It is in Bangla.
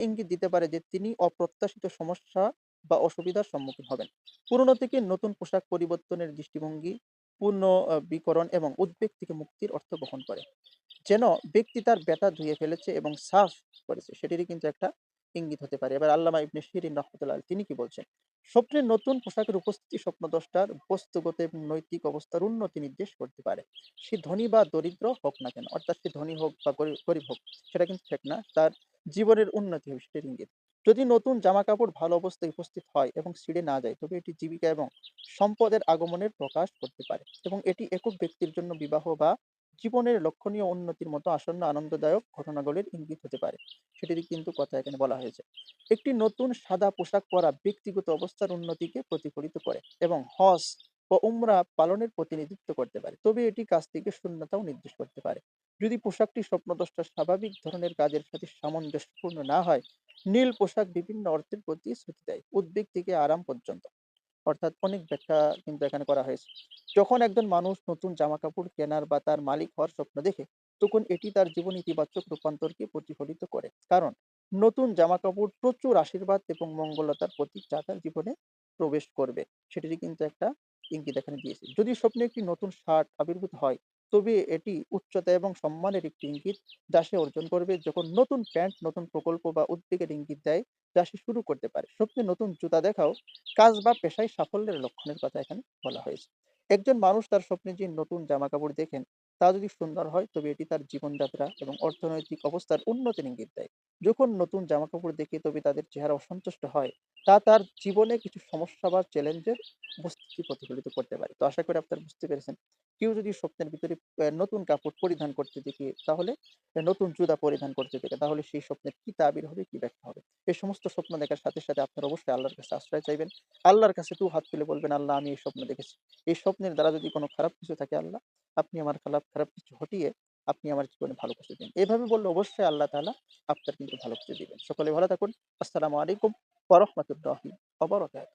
ইঙ্গিত দিতে পারে যে তিনি অপ্রত্যাশিত সমস্যা বা অসুবিধার সম্মুখীন হবেন। পুরনো থেকে নতুন পোশাক পরিবর্তনের দৃষ্টিভঙ্গি, পূর্ণ বিকরণ এবং উদ্বেগ থেকে মুক্তির অর্থ বহন করে। যেন ব্যক্তি তার ব্যথা ধুয়ে ফেলেছে এবং সাফ করেছে সেটিরই কিন্তু একটা ইঙ্গিত হতে পারে। এবার আল্লামা ইবনে শিরিন রহমাতুল্লাহ তিনি কি বলছেন? স্বপ্নে নতুন পোশাকের উপস্থিতি স্বপ্নদ্রষ্টার বস্তুগত এবং নৈতিক অবস্থার উন্নতি নির্দেশ করতে পারে। সে ধনী বা দরিদ্র হোক না কেন, অর্থাৎ সে ধনী হোক বা গরি গরিব হোক সেটা কিন্তু ঠিক না। তার জীবনের উন্নতি হবে সেটার ইঙ্গিত। যদি নতুন জামা কাপড় ভালো অবস্থায় উপস্থিত হয় এবং ছিঁড়ে না যায় তবে এটি জীবিকা এবং সম্পদের আগমনের প্রকাশ করতে পারে এবং এটি একক ব্যক্তির জন্য বিবাহ বা জীবনের লক্ষণীয় উন্নতির মতো আসন্ন আনন্দদায়ক ঘটনাগুলির ইঙ্গিত হতে পারে। সেটিরই কিন্তু কথা এখানে বলা হয়েছে। একটি নতুন সাদা পোশাক পরা ব্যক্তিগত অবস্থার উন্নতিকে প্রতিফলিত করে এবং হজ ও উমরা পালনের প্রতিনিধিত্ব করতে পারে। তবে এটি কাজ থেকে শূন্যতাও নির্দেশ করতে পারে। যদি পোশাকটি স্বপ্নদ্রষ্টার স্বাভাবিক ধরনের কাজের সাথে সামঞ্জস্যপূর্ণ না হয়, নীল পোশাক বিভিন্ন অর্থের প্রতিশ্রুতি দেয়, উদ্বেগ থেকে আরাম পর্যন্ত। অর্থাৎ অনেক ব্যাখ্যা কিন্তু এখানে করা হয়েছে। যখন একজন মানুষ নতুন জামা কাপড় কেনার বা তার মালিক হওয়ার স্বপ্ন দেখে, তখন এটি তার জীবন ইতিবাচক রূপান্তরকে প্রতিফলিত করে। কারণ নতুন জামা কাপড় প্রচুর আশীর্বাদ এবং মঙ্গলতার প্রতীক যা তার জীবনে প্রবেশ করবে। সেটি কিন্তু একটা ইঙ্গিত এখানে দিয়েছে। যদি স্বপ্নে একটি নতুন শার্ট আবির্ভূত হয়, তবে এটি উচ্চতা এবং সম্মানের একটি ইঙ্গিত যা সে অর্জন করবে। যখন নতুন প্যান্ট নতুন প্রকল্প বা উদ্যোগের ইঙ্গিত দেয়, যা সে শুরু করতে পারে। সবচেয়ে নতুন জুতা দেখাও কাজ বা পেশায় সাফল্যের লক্ষণের কথা এখানে বলা হয়েছে। একজন মানুষ তার স্বপ্নে যে নতুন জামা কাপড় দেখেন, তা যদি সুন্দর হয় তবে এটি তার জীবনযাত্রা এবং অর্থনৈতিক অবস্থার উন্নতির ইঙ্গিত দেয়। যখন নতুন জামা কাপড় দেখে তবে তাদের চেহারা অসন্তুষ্ট হয়, তা তার জীবনে কিছু সমস্যা বা চ্যালেঞ্জের উপস্থিতি প্রতিফলিত করতে পারে। তো আশা করি আপনারা বুঝতে পেরেছেন। কেউ যদি স্বপ্নের ভিতরে নতুন কাপড় পরিধান করতে দেখে তাহলে নতুন জুতা পরিধান করতে দেখে তাহলে সেই স্বপ্নের কি তাবির হবে, কি ব্যাখ্যা হবে। এই সমস্ত স্বপ্ন দেখার সাথে, সাথে আপনারা অবশ্যই আল্লাহর কাছে আশ্রয় চাইবেন। আল্লাহর কাছে ২ হাত তুলে বলবেন, "আল্লাহ আমি এই স্বপ্ন দেখেছি। এই স্বপ্নের দ্বারা যদি কোনো খারাপ কিছু থাকে আল্লাহ, আপনি আমার খালাপ খারাপ কিছু হটিয়ে আপনি আমার জীবনে ভালো কিছু দিন।" এভাবে বললে অবশ্যই আল্লাহ তালা আপনার কিন্তু ভালো কিছু দিবেন। সকলে ভালো থাকুন। আসসালামু আলাইকুম ওয়া অবরকাত।